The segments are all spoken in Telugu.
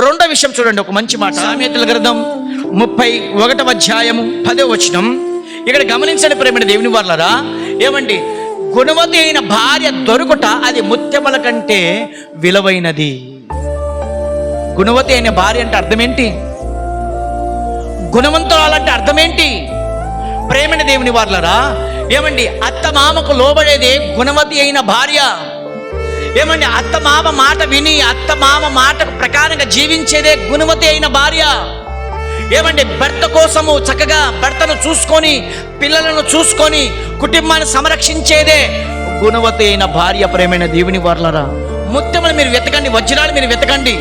రెండో విషయం చూడండి ఒక మంచి మాట. సామెతల గ్రంథం ముప్పై ఒకటవ అధ్యాయము పదో వచనం. ఇక్కడ గమనించండి ప్రేమైన దేవుని వాళ్ళరా ఏమండి? గుణవతి అయిన భార్య దొరుకుట అది ముత్యముల కంటే విలువైనది. గుణవతి అయిన భార్య అంటే అర్థం ఏంటి గుణవంతురాలంటే అర్థం ఏంటి దేవుని వాళ్ళరా ఏమండి? అత్త మామకు లోబడేది గుణవతి అయిన భార్య. ఏమండి అత్త మామ మాట విని అత్త మామ మాట ప్రకారంగా జీవించేదే గుణవతి అయిన భార్య. ఏమండి భర్త కోసము చక్కగా భర్తను చూసుకొని పిల్లలను చూసుకొని కుటుంబాన్ని సంరక్షించేదే గుణవతి అయిన భార్య ప్రేమైన దేవుని వర్లరా. ముత్యములు మీరు వెతకండి వజ్రాలు మీరు వెతకండి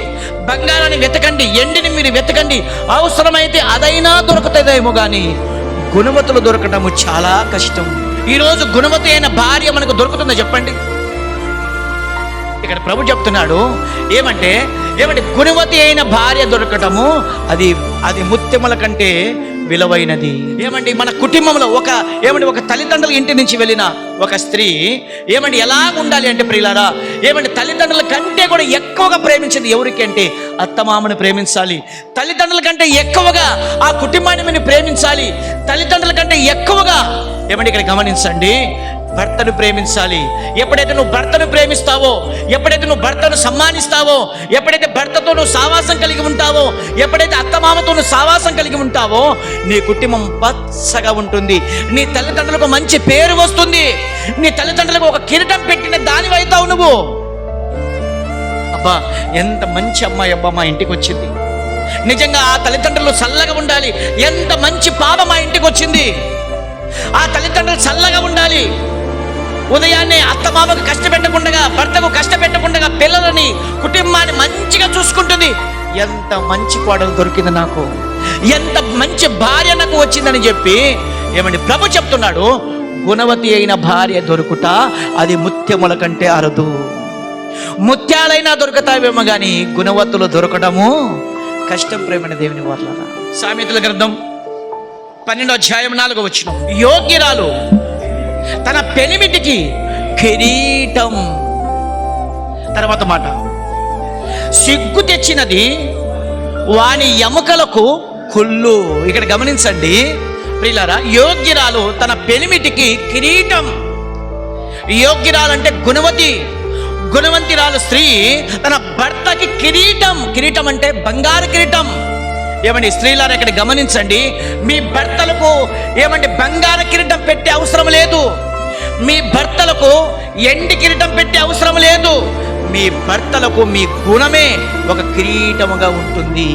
బంగారాన్ని వెతకండి ఎండిని మీరు వెతకండి అవసరమైతే అదైనా దొరుకుతుందేమో కానీ గుణవతులు దొరకటము చాలా కష్టం. ఈరోజు గుణవతి అయిన భార్య మనకు దొరుకుతుందో చెప్పండి? ఇక్కడ ప్రభు చెప్తున్నాడు ఏమంటే ఏమంటే గుణవతి అయిన భార్య దొరకటము అది అది ముత్యముల కంటే విలువైనది. ఏమండి మన కుటుంబంలో ఒక ఏమండి ఒక తల్లిదండ్రుల ఇంటి నుంచి వెళ్ళిన ఒక స్త్రీ ఏమండి ఎలా ఉండాలి అంటే ప్రియులారా ఏమండి తల్లిదండ్రుల కంటే కూడా ఎక్కువగా ప్రేమించింది ఎవరికి అంటే అత్తమామని ప్రేమించాలి. తల్లిదండ్రుల కంటే ఎక్కువగా ఆ కుటుంబాన్ని ప్రేమించాలి. తల్లిదండ్రుల కంటే ఎక్కువగా ఏమండి ఇక్కడ గమనించండి భర్తను ప్రేమించాలి. ఎప్పుడైతే నువ్వు భర్తను ప్రేమిస్తావో ఎప్పుడైతే నువ్వు భర్తను సమ్మానిస్తావో ఎప్పుడైతే భర్తతో నువ్వు సావాసం కలిగి ఉంటావో ఎప్పుడైతే అత్తమామతో నువ్వు సావాసం కలిగి ఉంటావో నీ కుటుంబం పచ్చగా ఉంటుంది. నీ తల్లిదండ్రులకు మంచి పేరు వస్తుంది. నీ తల్లిదండ్రులకు ఒక కిరీటం పెట్టిన దానివైతావు నువ్వు. అబ్బా ఎంత మంచి అమ్మాయి అబ్బా మా ఇంటికి వచ్చింది. నిజంగా ఆ తల్లిదండ్రులు చల్లగా ఉండాలి. ఎంత మంచి పాప మా ఇంటికి వచ్చింది. ఆ తల్లిదండ్రులు చల్లగా ఉండాలి. ఉదయాన్నే అత్తమామకు కష్టపెట్టకుండా భర్తకు కష్టపెట్టకుండా పిల్లలని కుటుంబాన్ని మంచిగా చూసుకుంటుంది. ఎంత మంచి కోడలు దొరికింది నాకు. ఎంత మంచి భార్య నాకు వచ్చిందని చెప్పి ఏమండి ప్రభు చెప్తున్నాడు గుణవతి అయిన భార్య దొరుకుట అది ముత్యముల కంటే అరదు. ముత్యాలైనా దొరుకుతావేమో కానీ గుణవత్తులు దొరకడము కష్టం ప్రేమని దేవుని వాళ్ళ సామెతల గ్రంథం పన్నెండో అధ్యాయం నాలుగో వచ్చిన యోగ్యురాలు తన పెనిమిటికి కిరీటం. తర్వాత మాట. సిగ్గు తెచ్చినది వాని ఎముకలకు కుళ్ళు. ఇక్కడ గమనించండి. ప్రియులారా యోగ్యురాలు తన పెనిమిటికి కిరీటం. యోగ్యురాలంటే గుణవతి. గుణవంతిరాలు స్త్రీ తన భర్తకి కిరీటం. కిరీటం అంటే బంగారు కిరీటం. ఏమండి స్త్రీలారా ఇక్కడ గమనించండి. మీ భర్తలకు ఏమండి బంగారు కిరీటం పెట్టే అవసరం లేదు. మీ భర్తలకు ఎండి కిరీటం పెట్టే అవసరం లేదు. మీ భర్తలకు మీ గుణమే ఒక కిరీటముగా ఉంటుంది.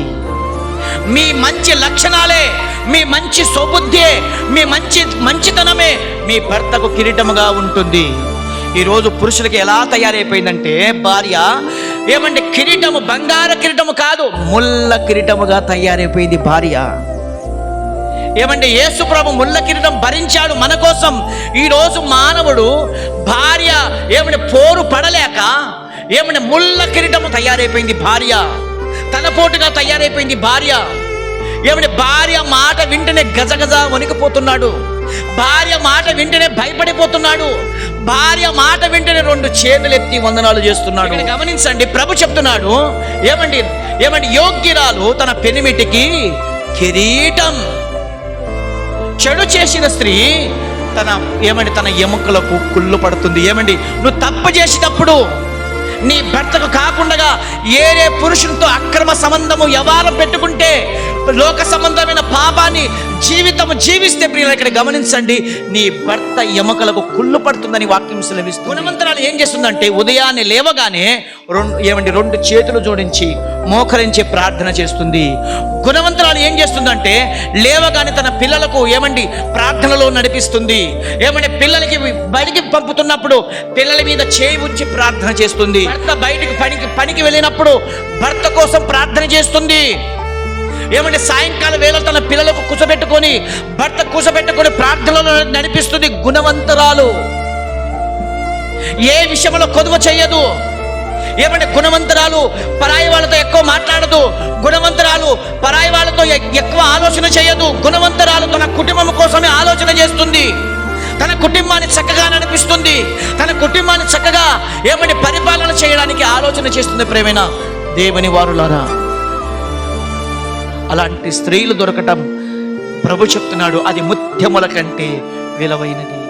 మీ మంచి లక్షణాలే మీ మంచి సౌబుద్ధే మీ మంచి మంచితనమే మీ భర్తకు కిరీటముగా ఉంటుంది. ఈరోజు పురుషులకి ఎలా తయారైపోయిందంటే భార్య ఏమంటే కిరీటము బంగార కిరీటము కాదు. ముళ్ళ కిరీటముగా తయారైపోయింది భార్య. ఏమంటే యేసుప్రభు ముళ్ళ కిరీటం భరించాడు మన కోసం. ఈరోజు మానవుడు భార్య ఏమంటే పోరు పడలేక ఏమంటే ముళ్ళ కిరీటము తయారైపోయింది భార్య. తలపోటుగా తయారైపోయింది భార్య. ఏమంటే భార్య మాట వింటేనే గజగజ వణికిపోతున్నాడు. భార్య మాట వింటేనే భయపడిపోతున్నాడు. భార్య మాట వింటేనే రెండు చేతులు ఎత్తి వందనాలు చేస్తున్నాడు. గమనించండి ప్రభు చెప్తున్నాడు ఏమండి ఏమండి యోగ్యురాలు తన పెనిమిటికి కిరీటం. చెడు చేసిన స్త్రీ తన ఏమండి తన ఎముకలకు కుళ్ళు పడుతుంది. ఏమండి నువ్వు తప్పు చేసినప్పుడు నీ భర్తకు కాకుండా ఏరే పురుషునితో అక్రమ సంబంధము వ్యవహారం పెట్టుకుంటే లోక సంబంధమైన పాపాన్ని జీవితం జీవిస్తే ప్రియులు ఇక్కడ గమనించండి. నీ భర్త ఎముకలకు కుళ్ళు పడుతుందని వాక్యం సెలవిస్తుంది. గుణవంతరాలు ఏం చేస్తుందంటే ఉదయాన్నే లేవగానే రెండు ఏమండి రెండు చేతులు జోడించి మోకరించి ప్రార్థన చేస్తుంది. గుణవంతరాలు ఏం చేస్తుందంటే లేవగానే తన పిల్లలకు ఏమండి ప్రార్థనలో నడిపిస్తుంది. ఏమంటే పిల్లలకి బయటికి పంపుతున్నప్పుడు పిల్లల మీద చేయి ఉంచి ప్రార్థన చేస్తుంది. భర్త బయటికి పనికి పనికి వెళ్ళినప్పుడు భర్త కోసం ప్రార్థన చేస్తుంది. ఏమంటే సాయంకాలం వేళ తన పిల్లలకు కూసబెట్టుకొని భర్త కూసబెట్టుకొని ప్రార్థనలో నడిపిస్తుంది గుణవంతరాలు. ఏ విషయంలో కొదువ చేయదు. ఏమంటే గుణవంతరాలు పరాయి వాళ్ళతో ఎక్కువ మాట్లాడదు. గుణవంతరాలు పరాయి వాళ్ళతో ఎ- ఎక్కువ ఆలోచన చేయదు. గుణవంతరాలు తన కుటుంబం కోసమే ఆలోచన చేస్తుంది. తన కుటుంబాన్ని చక్కగా నడిపిస్తుంది. తన కుటుంబాన్ని చక్కగా ఏమంటే పరిపాలన చేయడానికి ఆలోచన చేస్తుంది ప్రేమైన దేవుని వారులారా. అలాంటి స్త్రీలు దొరకటం ప్రభు చెప్తున్నాడు. అది ముత్యముల కంటే విలువైనది.